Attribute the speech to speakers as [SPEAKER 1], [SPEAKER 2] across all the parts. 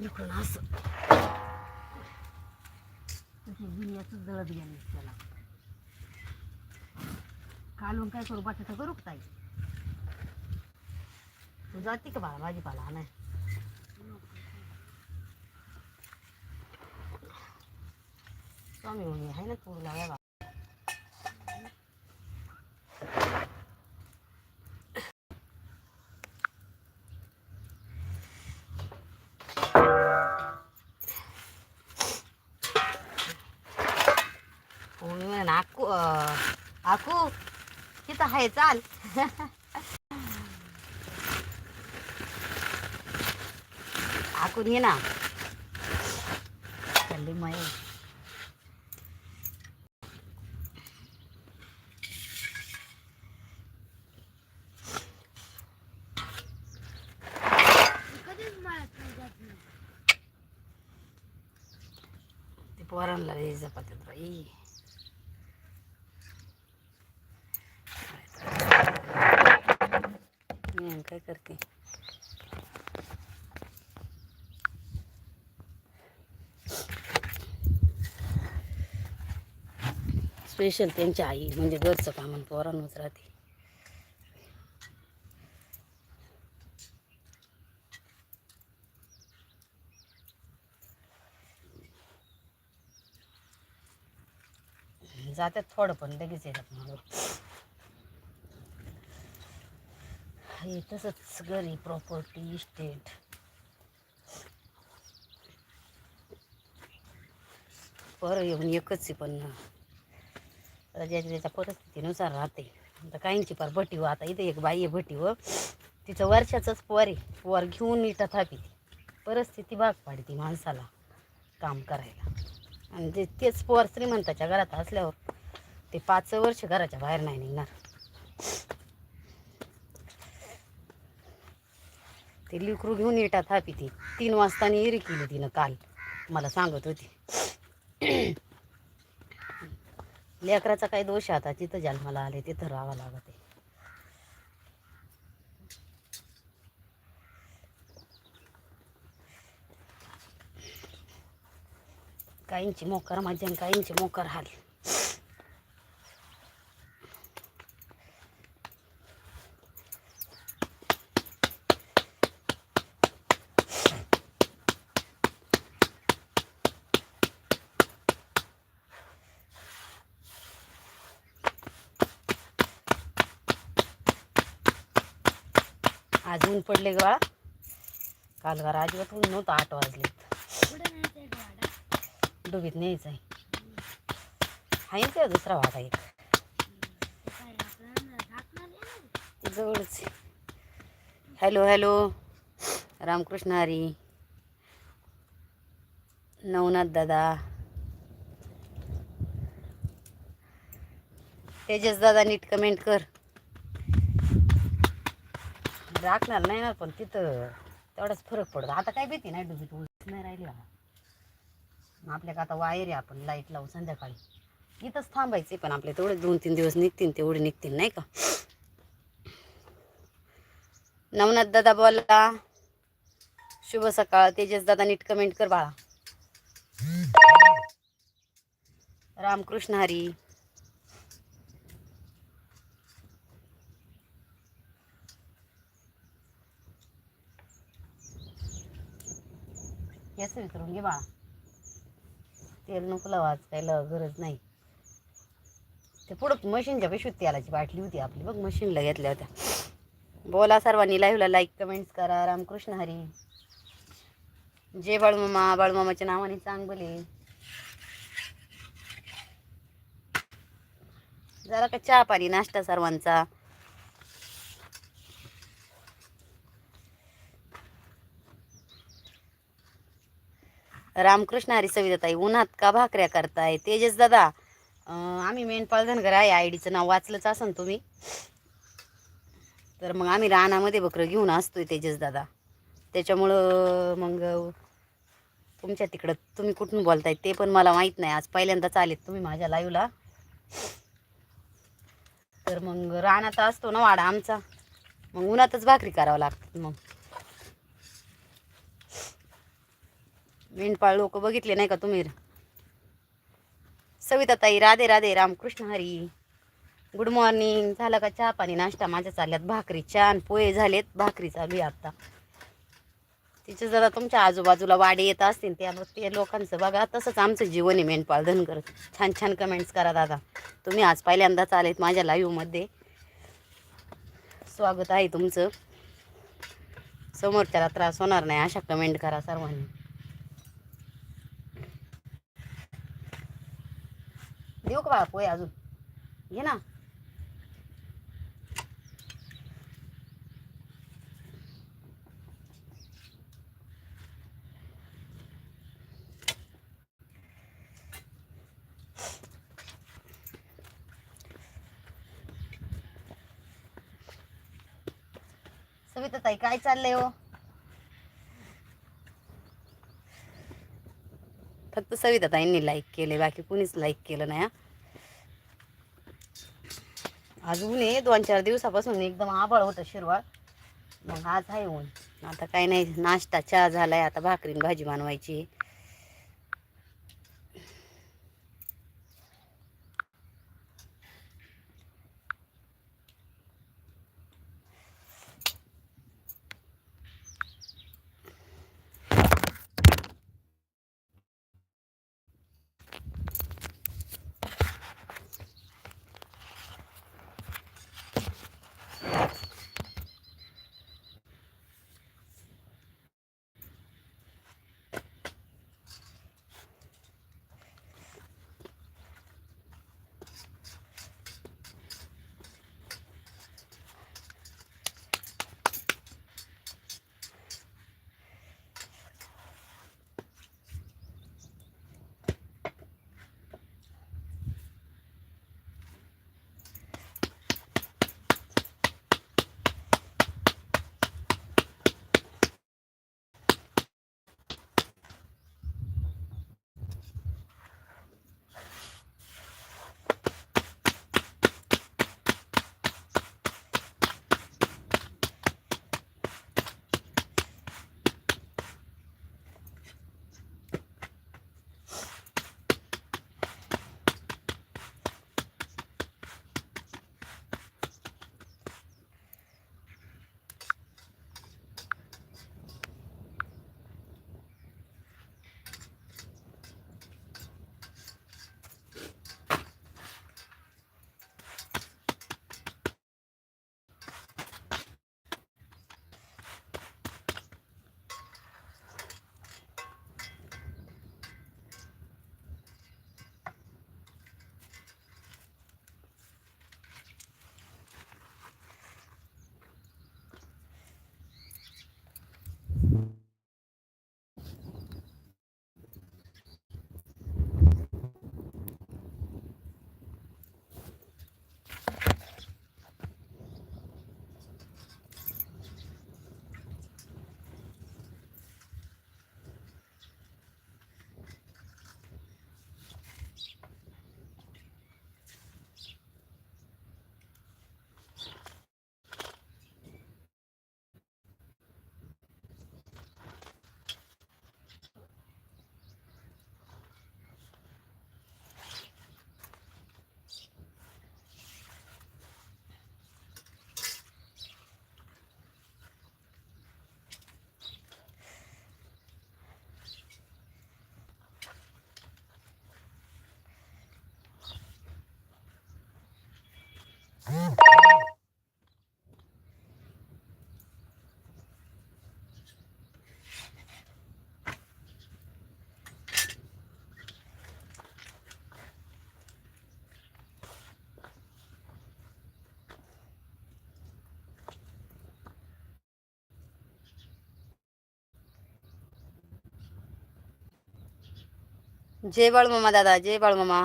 [SPEAKER 1] इकडून असं तसे बियाचं जळत गेले त्याला. कालून काय करू? बटाटा करू का ताई? तू जाते का बाळा? भाजीपाला नाही. स्वामी म्हणे आहे ना तू? लावा आहे चाल. आकून ये ना. चालली मय. ते पोरांना रे बाई मी काय करते? स्पेशल त्यांची आई म्हणजे घरचं काम पोरांनाच राहते. जातात थोडं पण लगेच येतात मागं. हे तसंच घरी प्रॉपर्टी इस्टेट पर येऊन एकच आहे पण ज्याच्या त्याच्या परिस्थितीनुसार राहते आता काहींची पार भटीव हो, आता इथे एक बाई आहे भटीव हो. तिचं वर्षाचंच पोर आहे पोर घेऊन इटा थापी. ती परिस्थिती भाग पाडते माणसाला काम करायला. आणि ते तेच पोर श्रीमंताच्या घरात असल्यावर ते पाच वर्ष घराच्या बाहेर नाही निघणार. ते लिकरू घेऊन येटा थापी ती तीन वाजता एरी केली तिनं काल. मला सांगत होती. लेकराचा काही दोष आता. तिथं जन्माला आले तिथं राहावं लागत. आहे काहींची मोकार माझ्या काहींची मोकार हाल आज ऊन पडले बाळा. काल घरा अजिबात ऊन नव्हतं आठ वाजले. डुबीत न्यायचं आहे. ते दुसरा वाटा एक. जवळच हॅलो हॅलो. रामकृष्ण हरी. नवनाथ दादा. तेजस दादा नीट कमेंट कर. राखणार नाही ना पण तिथं तेवढाच फरक पडतो. आता काय भीती नाही डुबीत ऊस नाही राहिली बाबा आपल्याला आता वायर आहे आपण लाइट लावू संध्याकाळी. इथंच थांबायचे पण आपले तेवढे दोन तीन दिवस निघतील तेवढे निघतील नाही का? नवनाथ दादा बोला शुभ सकाळ. तेजस दादा नीट कमेंट कर बाळा. रामकृष्ण हरी. केस विचारून घे बाळा. तेल नको लावा आज काय गरज नाही. ते पुढं मशीनच्या पिशवीत तेलाची बाटली होती आपली बघ मशीनला घेतल्या होत्या. बोला सर्वांनी लाईव्हला लाईक कमेंट्स करा. रामकृष्ण हरी. जे बाळूमामा बाळूमामाच्या नावाने चांगले जरा का चहा पाणी नाश्ता सर्वांचा. रामकृष्ण हरी सविताताई उन्हात का भाकऱ्या करताय? तेजस दादा आम्ही मेंढपाळ धनगर आहे आय डीचं नाव वाचलंच असन तुम्ही. तर मग आम्ही रानामध्ये बकरं घेऊन असतोय तेजस दादा. त्याच्यामुळं मग तुमच्या तिकडं तुम्ही कुठून बोलताय ते पण मला माहीत नाही. आज पहिल्यांदाच आलेत तुम्ही माझ्या लाईव्हला. तर मग रानाचा असतो ना वाडा आमचा. मग उन्हातच भाकरी करावं लागतात मग. मेंढपाळ लोक बघितले नाही का तुम्ही? सविता ताई राधे राधे रामकृष्ण हरी. गुड मॉर्निंग झालं का चहा पाणी नाश्ता? माझ्या चालल्यात भाकरी. छान पोहे झालेत. भाकरी चालू आहे आता. तिचे जरा तुमच्या आजूबाजूला वाडे येत असतील त्या ते लोकांचं बघा. तसंच आमचं जीवन आहे मेंढपाळ धनकर छान छान कमेंट्स करा दादा. तुम्ही आज पहिल्यांदाच आलेत माझ्या लाईव्हमध्ये स्वागत आहे तुमचं. समोरच्याला त्रास होणार नाही. अशा कमेंट करा सर्वांनी. देऊ का बाळा पोहे अजून? घे ना. सविता ताई काय चाललंय हो? फक्त सविता ताईंनी लाईक केले बाकी कुणीच लाईक केलं नाही हा. आज ऊन आहे दोन चार दिवसापासून एकदम आभाळ होतं शिरवाळ. मग आज आहे ऊन आता काही नाही नाश्ता चहा झालाय. आता भाकरीन भाजी बनवायची. जय बाळमामा दादा जय बाळमामा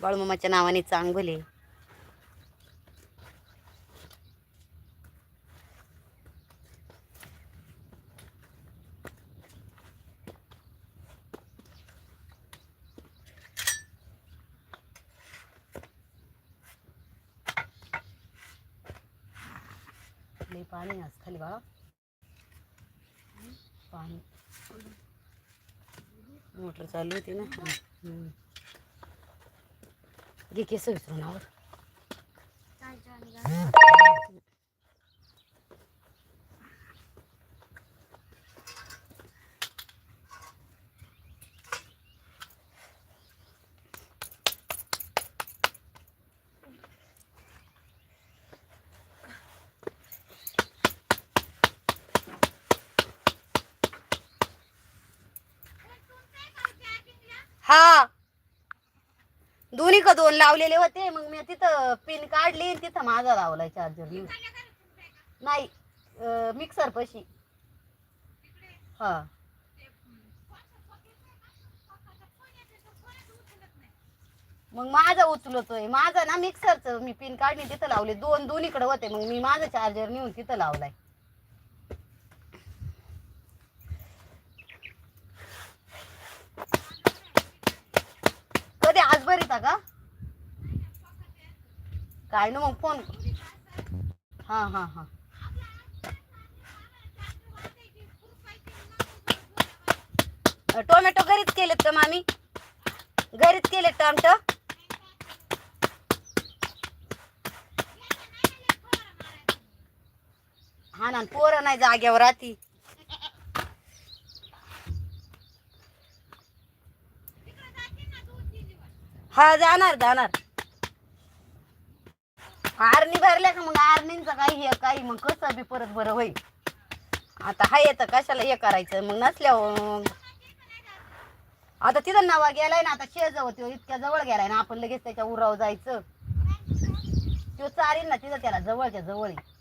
[SPEAKER 1] बाळमामाच्या नावाने चांगले पाणी आज खाली बाळा. पाणी मोटर चालू होती ना? हम्म. घे केस विसरून आवर हा दोन्ही का दोन लावलेले होते मग मी तिथं पिन काढली आणि तिथं माझा लावलाय चार्जर नाही मिक्सर पशी. हा. मग माझा उचलतोय. माझा ना मिक्सरचं मी पिन काढली तिथं लावले. दोन दोन्हीकडे होते. मग मी माझं चार्जर नेऊन तिथं लावलाय कधी आज बरीता का काय ना मग फोन? हा हा हा. टोमॅटो घरीच केलेत का मामी? घरीच केलेत टोमॅटो हा ना पोरं नाही जाग्यावर राहती. हा जाणार जाणार. आरणी भरल्या का मग आरणींचं काही हे काही मग कसं बी परत बरं होईल? आता हाय तर कशाला हे करायचं? मग नसल्यावर आता तिथं नवा गेलाय ना आता शेजवळ तो इतक्या जवळ गेलाय ना आपण लगेच त्याच्या उराव जायचं. तो चारीन ना तिथं त्याला जवळच्या जवळ आहे.